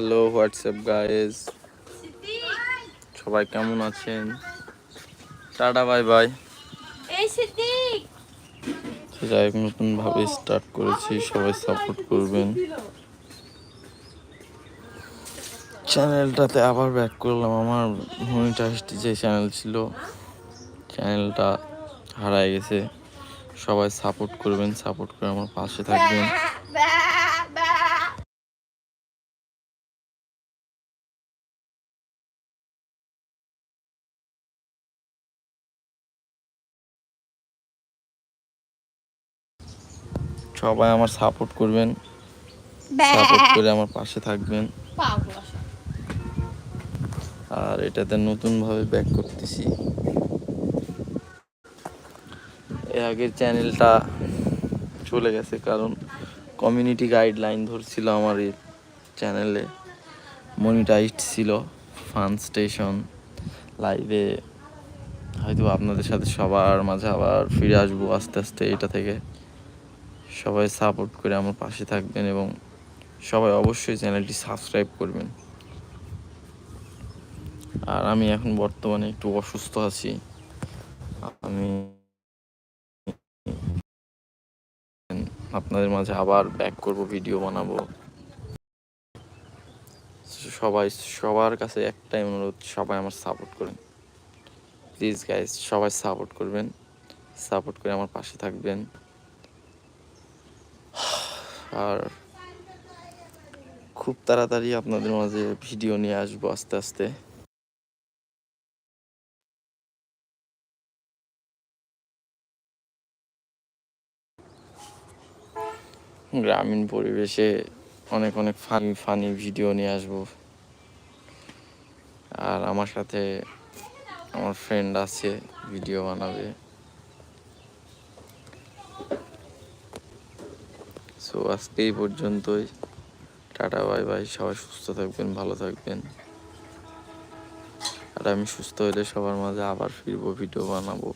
Hello WhatsApp guys সবাই কেমন আছেন? টাটা বাই বাই যাই হোক নতুনভাবে স্টার্ট করেছি সবাই সাপোর্ট করবেন। চ্যানেলটাতে আবার ব্যাক করলাম আমার মনিটাইজড যে চ্যানেল ছিল চ্যানেলটা হারায় গেছে। সবাই সাপোর্ট করবেন সাপোর্ট করে আমার পাশে থাকবেন। সবাই আমার সাপোর্ট করবেন সাপোর্ট করে আমার পাশে থাকবেন। আর এটাতে নতুনভাবে ব্যাক করতেছি। এর আগের চ্যানেলটা চলে গেছে কারণ কমিউনিটি গাইডলাইন ধরছিল আমার এই চ্যানেলে মনিটাইজড ছিল ফান স্টেশন লাইভে হয়তো আপনাদের সাথে সবার মাঝে আবার ফিরে আসব আস্তে আস্তে এটা থেকে। সবাই সাপোর্ট করে আমার পাশে থাকবেন এবং সবাই অবশ্যই চ্যানেলটি সাবস্ক্রাইব করবেন। আর আমি এখন বর্তমানে একটু অসুস্থ আছি। আমি আপনাদের মাঝে আবার ব্যাক করব ভিডিও বানাবো। সবাই, সবার কাছে একটাই অনুরোধ, সবাই আমার সাপোর্ট করেন। প্লিজ গাইজ সবাই সাপোর্ট করবেন। সাপোর্ট করে আমার পাশে থাকবেন। আর খুব তাড়াতাড়ি আপনাদের মাঝে ভিডিও নিয়ে আসব আস্তে আস্তে। গ্রামীণ পরিবেশে অনেক অনেক ফানি ফানি ভিডিও নিয়ে আসব। আর আমার সাথে আমার ফ্রেন্ড আছে ভিডিও বানাবে। সো আজকে এই পর্যন্তই। Tata, bye bye. সবাই সুস্থ থাকবেন, ভালো থাকবেন। আর আমি সুস্থ হলে সবার মাঝে আবার ফিরবো ভিডিও বানাবো।